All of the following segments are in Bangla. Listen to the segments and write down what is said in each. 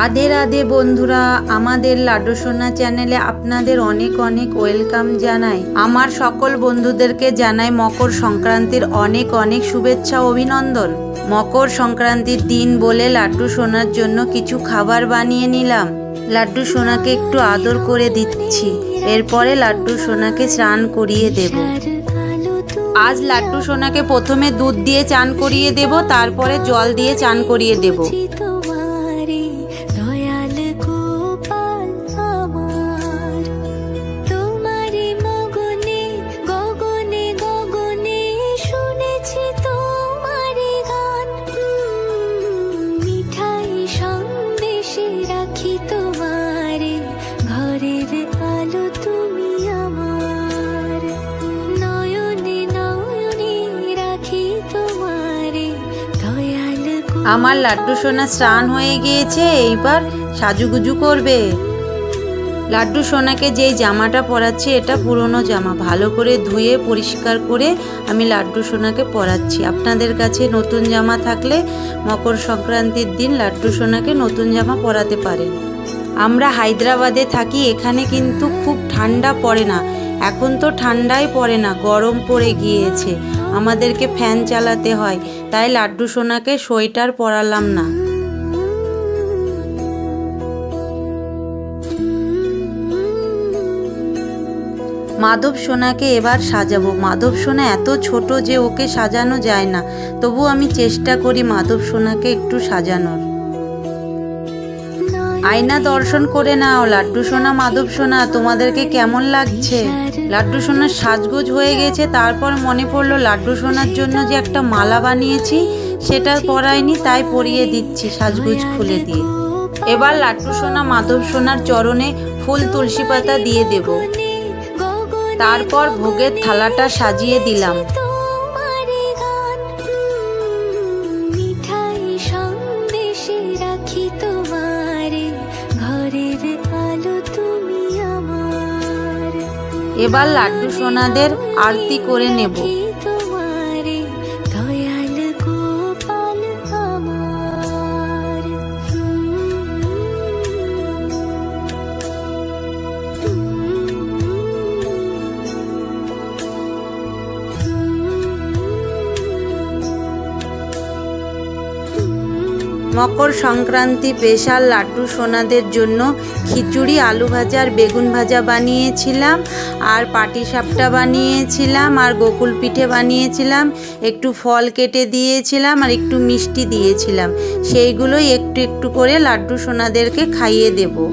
রাধে রাধে বন্ধুরা, আমাদের লাড্ডু সোনা চ্যানেলে আপনাদের অনেক অনেক ওয়েলকাম জানাই। আমার সকল বন্ধুদেরকে জানাই মকর সংক্রান্তির অনেক অনেক শুভেচ্ছা অভিনন্দন। মকর সংক্রান্তির দিন বলে লাড্ডু সোনার জন্য কিছু খাবার বানিয়ে নিলাম। লাড্ডু সোনাকে একটু আদর করে দিচ্ছি। এরপরে লাড্ডু সোনাকে স্নান করিয়ে দেব। আজ লাড্ডু সোনাকে প্রথমে দুধ দিয়ে চান করিয়ে দেব, তারপরে জল দিয়ে চান করিয়ে দেব। আমার লাড্ডু সোনা স্নান হয়ে গিয়েছে, এইবার সাজুগুজু করবে। লাড্ডু সোনাকে যেই জামাটা পরাচ্ছি, এটা পুরনো জামা। ভালো করে ধুয়ে, পরিষ্কার করে আমি লাড্ডু সোনাকে পরাচ্ছি। আপনাদের কাছে নতুন জামা থাকলে মকর সংক্রান্তির দিন লাড্ডু সোনাকে নতুন জামা পরাতে পারেন। আমরা হায়দ্রাবাদে থাকি, এখানে কিন্তু খুব ঠান্ডা পড়ে না। এখন তো ঠান্ডাই পড়ে না, গরম পড়ে গিয়েছে। আমাদেরকে ফ্যান চালাতে হয়। তাই লাড্ডু সোনাকে সোয়েটার পরালাম না। মাধব সোনাকে এবার সাজাবো। মাধব সোনা এত ছোট যে ওকে সাজানো যায় না। তবু আমি চেষ্টা করি মাধব সোনাকে একটু সাজানোর। আয়না দর্শন করে নাও, লাড্ডু সোনা, মাধব সোনা, তোমাদেরকে কেমন লাগছে? লাড্ডু সোনার সাজগোজ হয়ে গেছে, তারপর মনে পড়ল লাড্ডু সোনার জন্য যে একটা মালা বানিয়েছি, সেটা পরাইনি, তাই পরিয়ে দিচ্ছি সাজগোজ খুলে দিয়ে। এবার লাড্ডু সোনা, মাধব সোনার চরণে ফুল তুলসী পাতা দিয়ে দেব। তারপর ভোগের থালাটা সাজিয়ে দিলাম। এবার লাড্ডু সোনাদের আরতি করে নেব। মকর সংক্রান্তি স্পেশাল লাড্ডু সোনাদের জন্য খিচুড়ি, আলু ভাজা আর বেগুন ভাজা বানিয়েছিলাম, আর পাটিসাপটা বানিয়েছিলাম, আর গোকুল পিঠে বানিয়েছিলাম, একটু ফল কেটে দিয়েছিলাম, আর একটু মিষ্টি দিয়েছিলাম। সেইগুলোই একটু একটু করে লাড্ডু সোনাদেরকে খাইয়ে দেবো।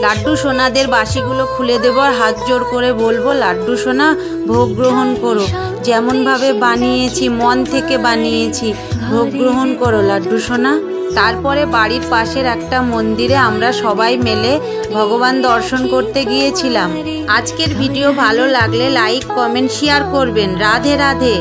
লাড্ডু সোনাদের বাসিগুলো খুলে দেবো আর হাত জোর করে বলব, লাড্ডু সোনা, ভোগ গ্রহণ করো। যেমনভাবে বানিয়েছি, মন থেকে বানিয়েছি, ভোগ গ্রহণ করো, লাড্ডু সোনা। তারপরে বাড়ির পাশের একটা মন্দিরে আমরা সবাই মিলে ভগবান দর্শন করতে গিয়েছিলাম। আজকের ভিডিও ভালো লাগলে লাইক, কমেন্ট, শেয়ার করবেন। রাধে রাধে।